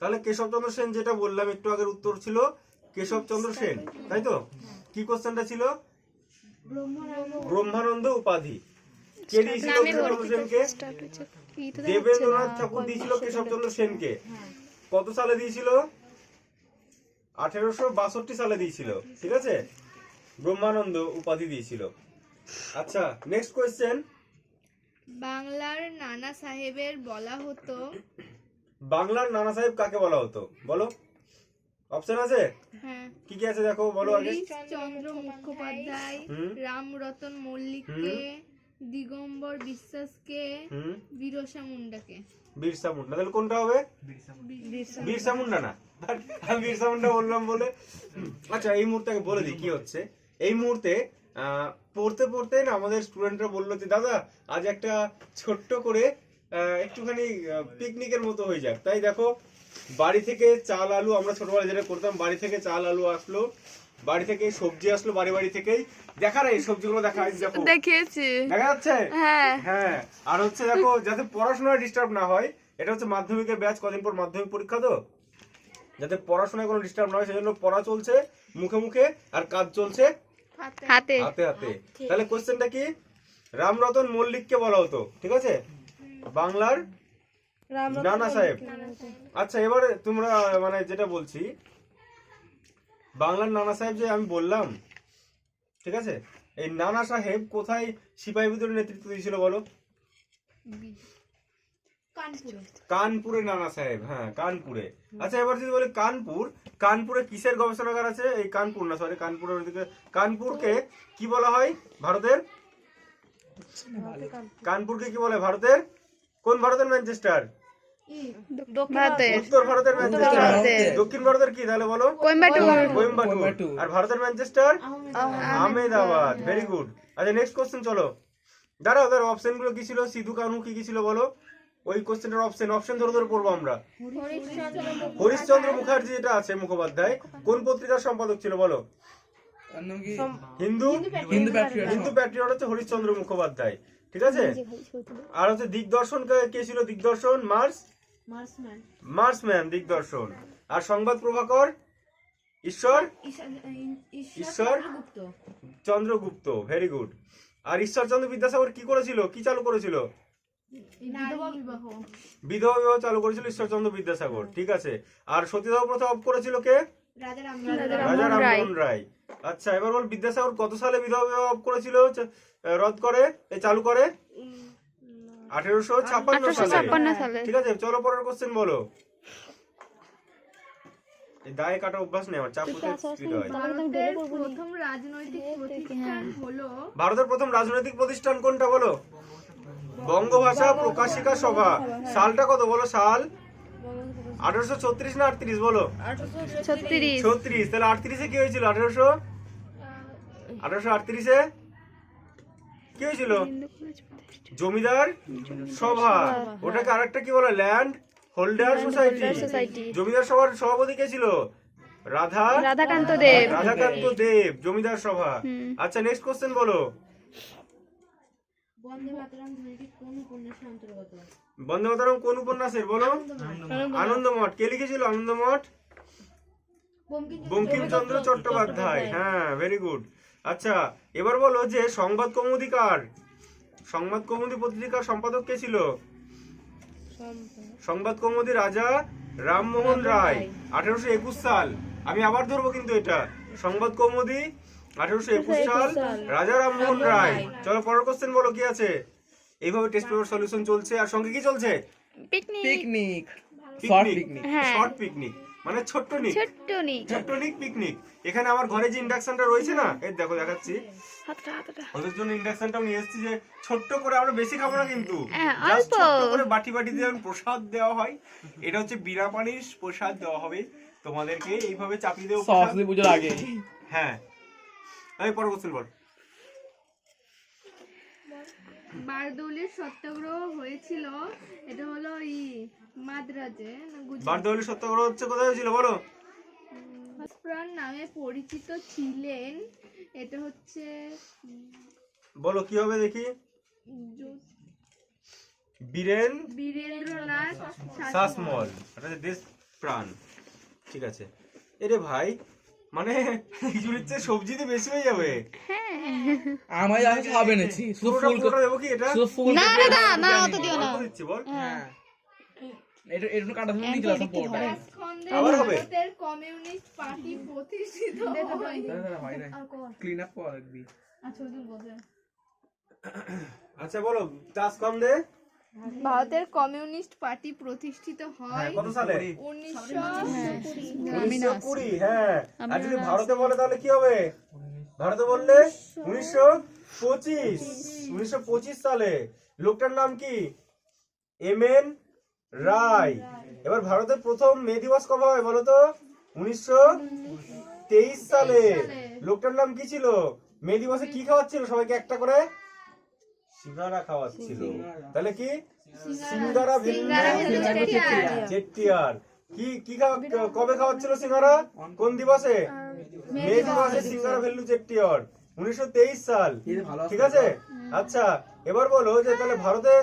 তাহলে কেশবচন্দ্র সেন যেটা বললাম একটু আগের উত্তর ছিল কেশবচন্দ্র সেন তাই তো? কি কোশ্চেনটা ছিল? ব্রহ্মানন্দ উপাধি। কে দিয়েছিল কেশবচন্দ্র সেনকে? দেবেন্দ্রনাথ ঠাকুর দিয়েছিল কেশবচন্দ্র সেনকে। কত সালে দিয়েছিল? আঠেরোশো বাষট্টি সালে দিয়েছিল ঠিক আছে? ব্রহ্মানন্দ উপাধি দিয়েছিল। আচ্ছা নেক্সট কোয়েশ্চেন বাংলার নানা সাহেবের বলা হতো বাংলার নানা সাহেব কাকে বলা হতো? বলো। অপশন আছে? হ্যাঁ। কি কি আছে দেখো বলো আগে। চন্দ্র মুখোপাধ্যায় রামরতন মল্লিককে দিগম্বর বিশ্বাসকে বিরসা মুন্ডাকে। বিরসা মুন্ডা তাহলে কোনটা হবে? বিরসা মুন্ডা। না। আমি বিরসা মুন্ডা বললাম বলে। আচ্ছা এই মুহূর্তে আগে বলে দিই কি হচ্ছে? এই মুহূর্তে আহ, পড়তে পড়তে না আমাদের স্টুডেন্টরা বলল যে দাদা আজ একটা ছোট্ট করে একটুখানি পিকনিকের মতো হয়ে যাক। তাই দেখো বাড়ি থেকে চাল আলু আমরা ছোটবেলায় যেটা করতাম বাড়ি থেকে চাল আলু আসলো। বাড়ি থেকে সবজি আসলো বাড়ি বাড়ি থেকেই। দেখা এই সবজিগুলো দেখা দেখো। দেখিয়েছি। দেখা যাচ্ছে? হ্যাঁ। হ্যাঁ। আর হচ্ছে দেখো যাতে পড়াশোনায় ডিস্টার্ব না হয় এটা হচ্ছে মাধ্যমিকের ব্যাচ কদিন পর মাধ্যমিক পরীক্ষা তো? যাতে পড়াশোনায় কোনো ডিস্টার্ব না হয় সেজন্য পড়া চলছে মুখে মুখে আর কাজ চলছে হাতে। হাতে হাতে। তাহলে কোশ্চেনটা কি? রামরতন মল্লিককে বলা হতো ঠিক আছে? বাংলার নানা সাহেব। আচ্ছা এবারে তোমরা মানে যেটা বলছি বাংলার নানা সাহেব যে আমি বললাম ঠিক আছে? এই নানা সাহেব কোথায় সিপাহী বিদ্রোহের নেতৃত্ব দিয়েছিল বলো? কানপুরে। নানা সাহেব হ্যাঁ কানপুরে। আচ্ছা এবার যদি বলি কানপুর কানপুরে কিসের গবেষণাগার আছে? এই কানপুর না সরি কানপুরের ওদিকে। কানপুরকে কি বলা হয় ভারতের? কানপুরকে কি বলে ভারতের? কোন ভারতের ম্যানচেস্টার? উত্তর ভারতের ম্যানচেস্টার। দক্ষিণ ভারতের কি তাহলে বলো? কোয়েম্বাটুর। কোয়েম্বাটুর। আর ভারতের ম্যানচেস্টার? আহমেদাবাদ। ভেরি গুড আচ্ছা নেক্সট কোশ্চেন চলো। দাঁড়াও দাঁড়াও অপশনগুলো কি ছিল? সিধু কানু কি কি ছিল বলো? ওই কোশ্চেনটার অপশন অপশন ধরে ধরে পড়ব আমরা। হরিশ্চন্দ্র মুখার্জি যেটা আছে মুখোপাধ্যায় কোন পত্রিকার সম্পাদক ছিল বলো? হিন্দু? হিন্দু প্যাট্রিয়ট হিন্দু প্যাট্রিয়ট হচ্ছে হরিশ্চন্দ্র মুখোপাধ্যায়। ঠিক আছে? আর হচ্ছে দিগদর্শন কে- কে ছিল দিগদর্শন? মার্স? মার্সম্যান। দিগদর্শন। আর সংবাদ প্রভাকর? ঈশ্বর? ঈশ্বর চন্দ্রগুপ্ত। ভেরি গুড আর ঈশ্বরচন্দ্র বিদ্যাসাগর কি করেছিল? কি চালু করেছিল? বিধবা বিবাহ। চালু করেছিল ঈশ্বরচন্দ্র বিদ্যাসাগর ঠিক আছে? আর সতীদাহ প্রথা অফ করেছিল কে? রাজা রামমোহন রায়। আচ্ছা এবার বল বিদ্যাসাগর কত সালে বিধবা বিবাহ অফ করেছিল রদ করে এ চালু করে? আঠেরোশো ছাপ্পান্ন সালে। ঠিক আছে চলো পরের কোশ্চেন বলো। এই দায়ে কাটা অভ্যাস নেই আমার চাপ স্পিড হয়। ভারতের প্রথম রাজনৈতিক প্রতিষ্ঠান হলো ভারতের প্রথম রাজনৈতিক প্রতিষ্ঠান কোনটা বলো? বঙ্গভাষা প্রকাশিকা সভা। সালটা কত বলো? সাল? আঠারোশো ছত্রিশ না আটত্রিশ বলো? ছত্রিশ। তাহলে আটত্রিশে কি হয়েছিল? আঠারোশো? আঠারোশো আটত্রিশে? কি হয়েছিল? জমিদার সভা। ওটাকে আরেকটা কি বলে? ল্যান্ড হোল্ডার সোসাইটি সোসাইটি জমিদার সভার সভাপতি কে ছিল? রাধা রাধাকান্ত দেব। রাধাকান্ত দেব জমিদার সভা। আচ্ছা নেক্সট কোশ্চেন বলো। বন্দে মাতরম কোন উপন্যাসের বলো। আনন্দমঠ। কে লিখেছিল আনন্দমঠ? বঙ্কিমচন্দ্র চট্টোপাধ্যায়। হ্যাঁ ভেরি গুড আচ্ছা এবার বলো যে সংবাদ কৌমুদিকার সংবাদ কৌমুদি পত্রিকার সম্পাদক কে ছিল? সংবাদ কৌমুদি রাজা রামমোহন রায়। আঠারোশো একুশ সাল। আমি আবার ধরবো কিন্তু এটা। সংবাদ কৌমুদি আঠারোশো একুশ সাল রাজা রামমোহন রায়। চলো পরের কোশ্চেন বলো কি আছে? এইভাবে টেস্ট পেপার সলিউশন চলছে। আর সঙ্গে কি চলছে? Picnic picnic short picnic picnic হ্যাঁ। শর্ট পিকনিক মানে ছোট্ট নিক ছোট্ট নি ছোট্ট নিক পিকনিক এখানে আমার ঘরে যে ইন্ডাকশনটা রয়েছে না এই দেখো দেখাচ্ছি। ওদের জন্য ইন্ডাকশনটাও নিয়ে এসেছি যে ছোট্ট করে আমরা বেশি খাব না কিন্তু। হ্যাঁ। ছোট্ট করে বাটি বাটি দিয়ে যেমন প্রসাদ দেওয়া হয় এটা হচ্ছে বিনা পানির প্রসাদ দেওয়া হবে। তোমাদেরকে এইভাবে চাপিয়ে দেবো সরস্বতী পুজোর আগে। হ্যাঁ। আমি পরে কোশ্চেন বল। বারদৌলির সত্যাগ্রহ হয়েছিল এটা হলো ই মাদ্রাজে সত্যাগ্রহ হচ্ছে কোথায় হয়েছিল বলো? নামে পরিচিত ছিলেন এটা হচ্ছে বলো কি হবে দেখি? বীরেন বীরেন্দ্রনাথ শাসমল এটা দেশ প্রাণ ঠিক আছে। এরে ভাই মানে খিচুড়ির চেয়ে সবজিতে বেশি হয়ে যাবে। আমায় আমি সব এনেছি। শুধু ফুল দেবো কি এটা? শুধু ফুল না না না না অত দিও না। দিচ্ছি বল। হ্যাঁ। এটা এটা কাটা শুনে নিয়ে গেলাম পুরোটা। আবার হবে? কমিউনিস্ট পার্টি প্রতিষ্ঠিত হয় ক্লিন আপ কর। একদিন। আচ্ছা বলো চাষ কম দে। ভারতের কমিউনিস্ট পার্টি প্রতিষ্ঠিত হয় কত সালে? উনিশশো কুড়ি। হ্যাঁ। আর যদি ভারতে বলে তাহলে কি হবে? ভারতে বললে উনিশশো পঁচিশ। উনিশশো পঁচিশ সালে। লোকটার নাম কি? M N Roy. এবার ভারতের প্রথম মে দিবস কবে হয় বলো তো? উনিশশো তেইশ সালে। লোকটার নাম কি ছিল? মে দিবসে কি খাওয়াচ্ছিল সবাইকে একটা করে? সিঙ্গারা খাওয়াচ্ছিল তাহলে কি? সিঙ্গারা। চেট্টিয়ার কি কি কবে খাওয়াচ্ছিল সিঙ্গারা? কোন দিবসে? মে দিবসে সিঙ্গারা ভেল্লু চেট্টিয়ার উনিশশো তেইশ সাল। ঠিক আছে? আচ্ছা এবার বলো যে তাহলে ভারতে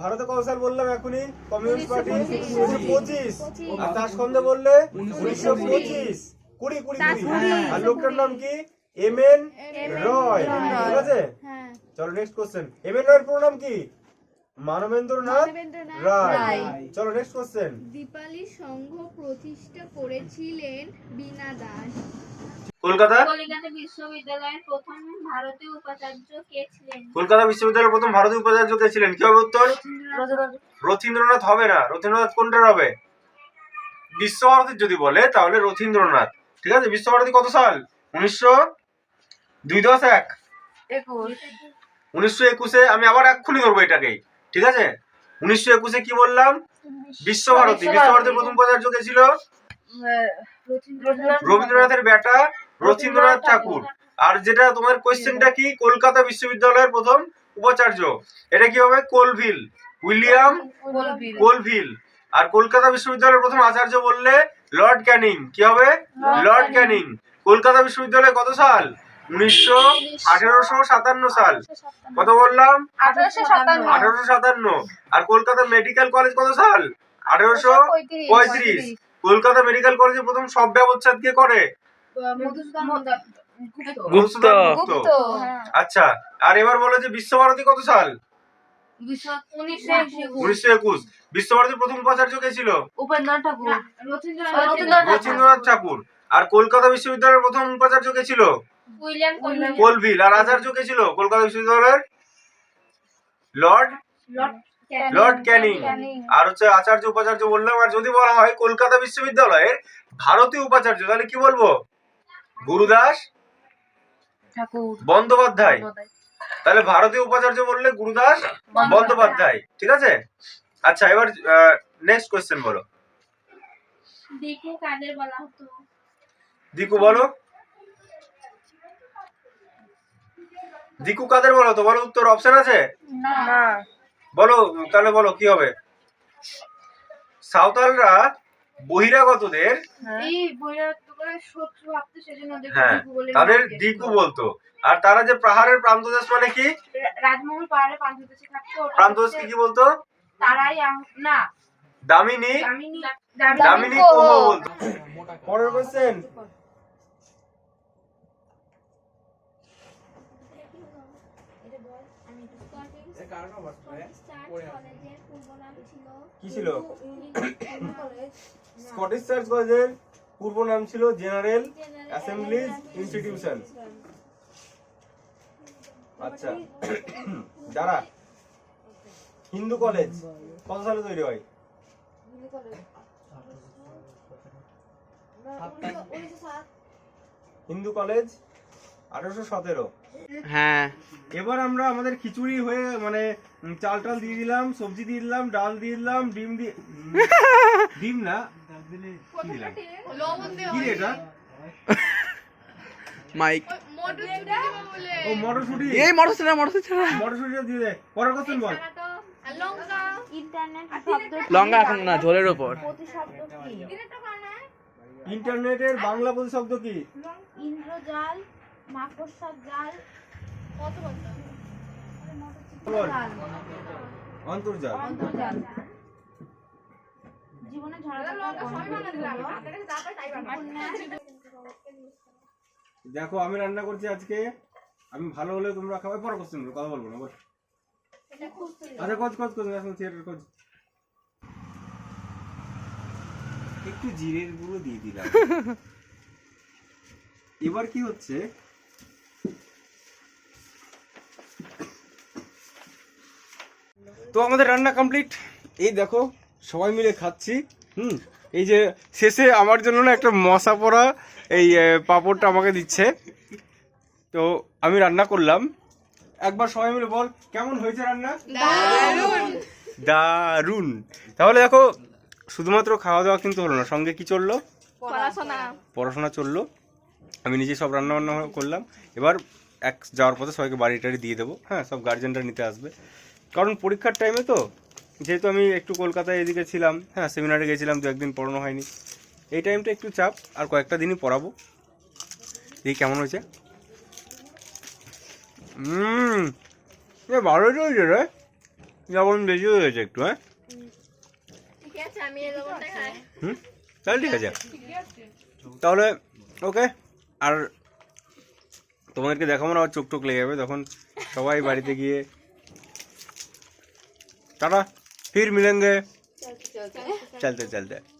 ভারতে কত সাল বললাম এখনই? Communist party? উনিশশো পঁচিশ। আর তাসকন্দে বললে? উনিশশো পঁচিশ। কুড়ি কুড়ি কুড়ি। আর লোকটার নাম কি? M N Roy. ঠিক আছে? হ্যাঁ। চলো নেক্সট কোশ্চেন এম এন রয়ের পুরো নাম কি? মানবেন্দ্রনাথ রায়। চলো নেক্সট কোশ্চেন দীপালি সংঘ প্রতিষ্ঠা করেছিলেন বীণা দাস। কলকাতা? কলিকাতা বিশ্ববিদ্যালয়ের প্রথম ভারতীয় উপাচার্য কে ছিলেন? কলকাতা বিশ্ববিদ্যালয়ের প্রথম ভারতীয় উপাচার্য কে ছিলেন? কি হবে উত্তর? রথীন্দ্রনাথ। হবে না। রথীন্দ্রনাথ কোনটার হবে? বিশ্বভারতীর যদি বলে তাহলে রথীন্দ্রনাথ। ঠিক আছে? বিশ্বভারতী কত সাল? উনিশশো দুই দশ এক উনিশশো একুশে আমি আবার এক্ষুনি ধরবো এটাকেই ঠিক আছে? উনিশশো একুশে কি বললাম? বিশ্বভারতী। বিশ্বভারতীর প্রথম উপাচার্য কে ছিল? রবীন্দ্রনাথের বেটা রথীন্দ্রনাথ ঠাকুর। আর যেটা তোমার কোয়েশ্চেনটা কি? কলকাতা বিশ্ববিদ্যালয়ের প্রথম উপাচার্য। এটা কি হবে? কোলভিল। William Colvile. আর কলকাতা বিশ্ববিদ্যালয়ের প্রথম আচার্য বললে লর্ড ক্যানিং। কি হবে? লর্ড ক্যানিং। কলকাতা বিশ্ববিদ্যালয় কত সাল? উনিশশো আঠেরোশো সাতান্ন সাল। কত বললাম? আঠারোশো সাতান্ন। আর কলকাতা মেডিকেল কলেজ কত সাল? আঠারোশো পঁয়ত্রিশ। কলকাতা মেডিকেল কলেজে প্রথম সব ব্যবচ্ছেদ কে করে? গুপ্ত। আচ্ছা আর এবার বলো যে বিশ্বভারতী কত সাল? উনিশশো একুশ। বিশ্বভারতীর প্রথম উপাচার্য কে ছিল? রথীন্দ্রনাথ ঠাকুর। আর কলকাতা বিশ্ববিদ্যালয়ের প্রথম উপাচার্য কে ছিল? কোলভিল। আর আচার্য কে ছিল? কলকাতা বিশ্ববিদ্যালয়ের? লর্ড? লর্ড ক্যানিং। আর হচ্ছে আচার্য উপাচার্য বললাম আর যদি বলা হয় কলকাতা বিশ্ববিদ্যালয়ের ভারতীয় উপাচার্য তাহলে কি বলব? গুরুদাস? বন্দ্যোপাধ্যায়। তাহলে ভারতীয় উপাচার্য বললে গুরুদাস বন্দ্যোপাধ্যায়। ঠিক আছে? আচ্ছা এবার নেক্সট কোয়েশ্চেন বলো। দিকে কাদের বলা হতো? দিকু বলো। দিকু কাদের বলো তো? বলো উত্তর অপশন আছে? বলো তাহলে বলো কি হবে? সাঁওতালরা বহিরাগতদের হ্যাঁ। দিকু তাদের দিকু বলতো। আর তারা যে পাহাড়ের প্রান্তদেশ মানে কি? রাজমহল পাহাড়ে প্রান্তদেশে থাকতো। প্রান্তদেশ কি কি বলতো? তারাই না। দামিনী? দামিনী। দামিনী কোহ। বলতো। পরের কোশ্চেন কি ছিল? স্কটিশ চার্চ কলেজের পূর্ব নাম ছিল জেনারেল অ্যাসেম্বলিজ ইনস্টিটিউশন। আচ্ছা। যারা হিন্দু কলেজ। কত সালে তৈরি হয়? হিন্দু কলেজ? আঠারোশো সতেরো। হ্যাঁ। এবার আমরা আমাদের খিচুড়ি হয়ে মানে চাল টাল দিয়ে দিলাম সবজি দিয়ে দিলাম ডাল দিয়ে দিলাম ডিম দিয়ে ডিম না? কি দিলাম? কি এটা? মাইক। মটরশুঁটি ও মটরশুঁটি। এই মোটর ছাড়া মোটর ছাড়া। মটরশুঁটিটা দিয়ে দে। পরের কোশ্চেন বল। লঙ্কা এখন না ঝোলের ওপর ইন্টারনেটের বাংলা প্রতিশব্দ কি? ইন্দ্রজাল মাকড়সার জাল কত বলতো বল অন্তর্জাল জীবনে দেখো আমি রান্না করছি আজকে। আমি ভালো হলে তোমরা খাবে। পরে কোশ্চেন কথা বলব না বল আচ্ছা coach coach coach national theatre coach একটু জিরের গুঁড়ো দিয়ে দিলাম। এবার কি হচ্ছে? তো আমাদের রান্না কমপ্লিট এই দেখো সবাই মিলে খাচ্ছি। হুম এই যে শেষে আমার জন্য না একটা মশা পড়া এই পাঁপড়টা আমাকে দিচ্ছে। তো আমি রান্না করলাম। একবার সবাই মিলে বল কেমন হয়েছে রান্না? দারুণ তাহলে দেখো শুধুমাত্র খাওয়া দাওয়া কিন্তু হলো না সঙ্গে কি চলল? পড়াশোনা। পড়াশোনা চলল। আমি নিজে সব রান্না বান্না করলাম। এবার এক যাওয়ার পথে সবাইকে বাড়ি টাড়ি দিয়ে দেবো। হ্যাঁ সব গার্জেনরা নিতে আসবে। কারণ পরীক্ষার টাইমে তো যেহেতু আমি একটু কলকাতায় এদিকে ছিলাম হ্যাঁ সেমিনারে গেছিলাম দু একদিন পড়ানো হয়নি। এই টাইমটা একটু চাপ আর কয়েকটা দিনই পড়াবো। দেখি কেমন হয়েছে। হুম ভালো রে। যেমন বেশি হয়েছে একটু হ্যাঁ? এই হুম? তাহলে ঠিক আছে। তাহলে ওকে আর তোমাদেরকে দেখাবো না আবার চোখ টোক লেগে যাবে। তখন সবাই বাড়িতে গিয়ে टाटा फिर मिलेंगे। चलते चलते।